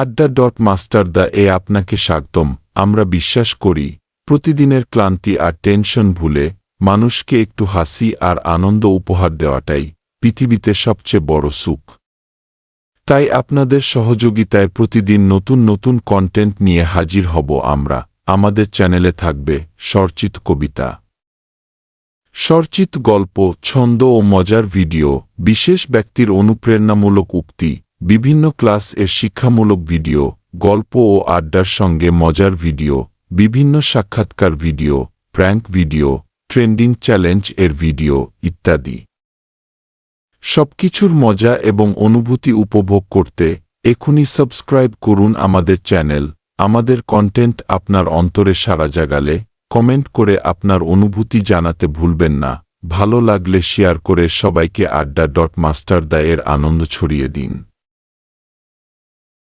আড্ডা dot master the এ আপনাকে স্বাগতম। আমরা বিশ্বাস করি, প্রতিদিনের ক্লান্তি আর টেনশন ভুলে মানুষকে একটু হাসি আর আনন্দ উপহার দেওয়াটাই পৃথিবীতে সবচেয়ে বড় সুখ। তাই আপনাদের সহযোগিতায় প্রতিদিন নতুন নতুন কন্টেন্ট নিয়ে হাজির হব আমরা। আমাদের চ্যানেলে থাকবে স্বরচিত কবিতা। স্বরচিত গল্প, ছন্দ ও মজার ভিডিও, বিশেষ ব্যক্তির অনুপ্রেরণামূলক উক্তি বিভিন্ন ক্লাস এর শিক্ষামূলক ভিডিও, গল্প ও আড্ডার সঙ্গে মজার ভিডিও, বিভিন্ন সাক্ষাৎকার video, prank video, trending challenge এর ভিডিও ইত্যাদি। সবকিছুর মজা এবং অনুভূতি উপভোগ করতে এখনই সাবস্ক্রাইব করুন আমাদের চ্যানেল। আমাদের কন্টেন্ট আপনার অন্তরে সারা জাগালে কমেন্ট করে আপনার অনুভূতি জানাতে ভুলবেন না। ভালো লাগলে শেয়ার করে সবাইকে আড্ডা ডট মাস্টার দায়ের আনন্দ ছড়িয়ে দিন।